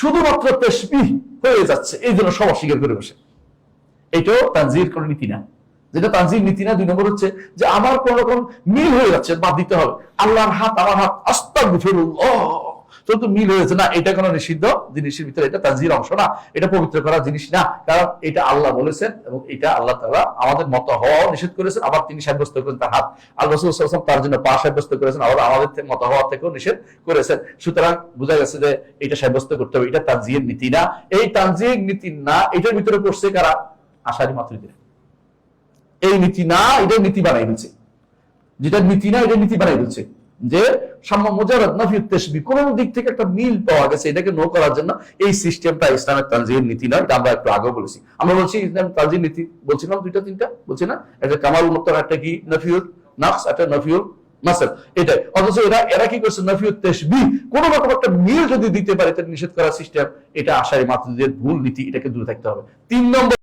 শুধুমাত্র তেসবি হয়ে যাচ্ছে, এই জন্য সব অস্বীকার করে বসে। এটাও তানজির কোন নীতি না। যেটা তানজির নীতি না, দুই নম্বর হচ্ছে যে আমার কোন রকম মিল হয়ে যাচ্ছে, বাদ দিতে হবে। আল্লাহর হাত, আমার হাত আস্তা আস্তাক তো মিল হয়েছে না, এটা কোনো নিষিদ্ধ জিনিসের ভিতরে, এটা তানজির অংশ না, এটা পবিত্র করা জিনিস না, কারণ এটা আল্লাহ বলেছেন এবং এটা আল্লাহ তারা আমাদের মত হওয়া নিষেধ করেছেন, আবার তিনি সাব্যস্ত করেন তার হাত। আল্লাহ তার জন্য পা সাব্যস্ত করেছেন, আবার আমাদের মত হওয়া থেকেও নিষেধ করেছেন। সুতরাং বোঝা গেছে যে এটা সাব্যস্ত করতে হবে, এটা তানজির নীতি না। এই তানজির নীতি না, এটার ভিতরে পড়ছে কারা? আশারি মাতৃদের। এই নীতি না এটা নীতি বানাই দিচ্ছে যেটা নীতি না এটা নীতি বানাই দিচ্ছে যে সাম্য মোজারত নাফিউত তেসবি কোন দিক থেকে একটা মিল পাওয়া গেছে, এটাকে নো করার জন্য এই সিস্টেমটা ইসলামের তানজির নীতি নয়, এটা আমরা একটু আগেও বলেছি। আমরা বলছি ইসলাম তানজির নীতি, বলছিলাম দুইটা, তিনটা? বলছি না একটা কামাল মুক্তার, একটা কি? নফিউল নাফস একটা নফিউল মাসেল এটাই। অথচ এরা এরা কি করছে? নফিউত তেসবি কোন রকম একটা মিল যদি দিতে পারে, তাহলে নিষেধ করার সিস্টেম এটা আশারি মাতৃদের ভুল নীতি, এটাকে দূরে থাকতে হবে। তিন নম্বর